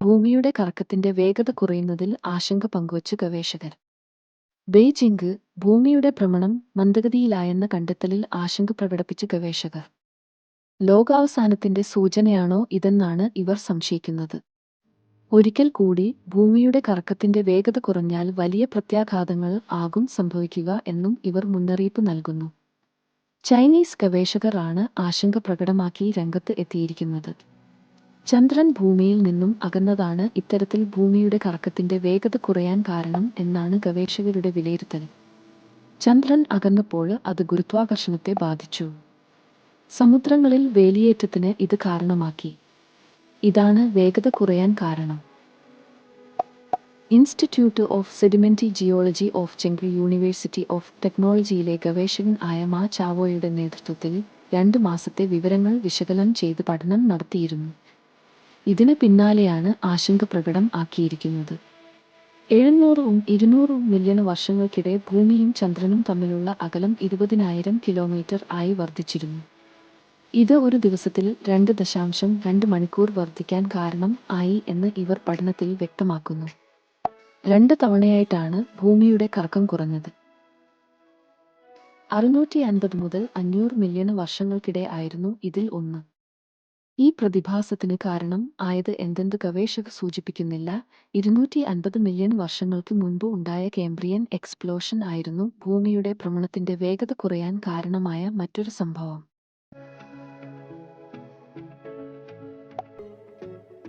ഭൂമിയുടെ കറക്കത്തിന്റെ വേഗത കുറയുന്നതിൽ ആശങ്ക പങ്കുവച്ചു ഗവേഷകർ. ബെയ്ജിംഗ് ഭൂമിയുടെ ഭ്രമണം മന്ദഗതിയിലായെന്ന കണ്ടെത്തലിൽ ആശങ്ക പ്രകടിപ്പിച്ച് ഗവേഷകർ. ലോകാവസാനത്തിന്റെ സൂചനയാണോ ഇതെന്നാണ് ഇവർ സംശയിക്കുന്നത്. ഒരിക്കൽ കൂടി ഭൂമിയുടെ കറക്കത്തിന്റെ വേഗത കുറഞ്ഞാൽ വലിയ പ്രത്യാഘാതങ്ങൾ ആകും സംഭവിക്കുക എന്നും ഇവർ മുന്നറിയിപ്പ് നൽകുന്നു. ചൈനീസ് ഗവേഷകർ ആണ് ആശങ്ക പ്രകടമാക്കി രംഗത്ത് എത്തിയിരിക്കുന്നത്. ചന്ദ്രൻ ഭൂമിയിൽ നിന്നും അകന്നതാണ് ഇത്തരത്തിൽ ഭൂമിയുടെ കറക്കത്തിന്റെ വേഗത കുറയാൻ കാരണം എന്നാണ് ഗവേഷകരുടെ വിലയിരുത്തൽ. ചന്ദ്രൻ അകന്നപ്പോൾ അത് ഗുരുത്വാകർഷണത്തെ ബാധിച്ചു. സമുദ്രങ്ങളിൽ വേലിയേറ്റത്തിന് ഇത് കാരണമാക്കി. ഇതാണ് വേഗത കുറയാൻ കാരണം. Institute of sedimentary geology of Chengdu university of ടെക്നോളജിയിലെ ഗവേഷകൻ ആയ മാ ചാവോയുടെ നേതൃത്വത്തിൽ രണ്ട് മാസത്തെ വിവരങ്ങൾ വിശകലനം ചെയ്ത് പഠനം നടത്തിയിരുന്നു. ഇതിന് പിന്നാലെയാണ് ആശങ്ക പ്രകടം ആക്കിയിരിക്കുന്നത്. എഴുന്നൂറും ഇരുന്നൂറും മില്യൺ വർഷങ്ങൾക്കിടെ ഭൂമിയും ചന്ദ്രനും തമ്മിലുള്ള അകലം ഇരുപതിനായിരം കിലോമീറ്റർ ആയി വർദ്ധിച്ചിരുന്നു. ഇത് ഒരു ദിവസത്തിൽ രണ്ട് ദശാംശം രണ്ട് മണിക്കൂർ വർദ്ധിക്കാൻ കാരണം ആയി എന്ന് ഇവർ പഠനത്തിൽ വ്യക്തമാക്കുന്നു. രണ്ട് തവണയായിട്ടാണ് ഭൂമിയുടെ കറക്കം കുറഞ്ഞത്. അറുന്നൂറ്റി അൻപത് മുതൽ അഞ്ഞൂറ് മില്യൺ വർഷങ്ങൾക്കിടെ ആയിരുന്നു ഇതിൽ ഒന്ന്. ഈ പ്രതിഭാസത്തിന് കാരണം ആയത് എന്തെന്ന് ഗവേഷകർ സൂചിപ്പിക്കുന്നില്ല. ഇരുന്നൂറ്റി അൻപത് മില്യൺ വർഷങ്ങൾക്ക് മുൻപ് ഉണ്ടായ കേംബ്രിയൻ എക്സ്പ്ലോഷൻ ആയിരുന്നു ഭൂമിയുടെ ഭ്രമണത്തിന്റെ വേഗത കുറയാൻ കാരണമായ മറ്റൊരു സംഭവം.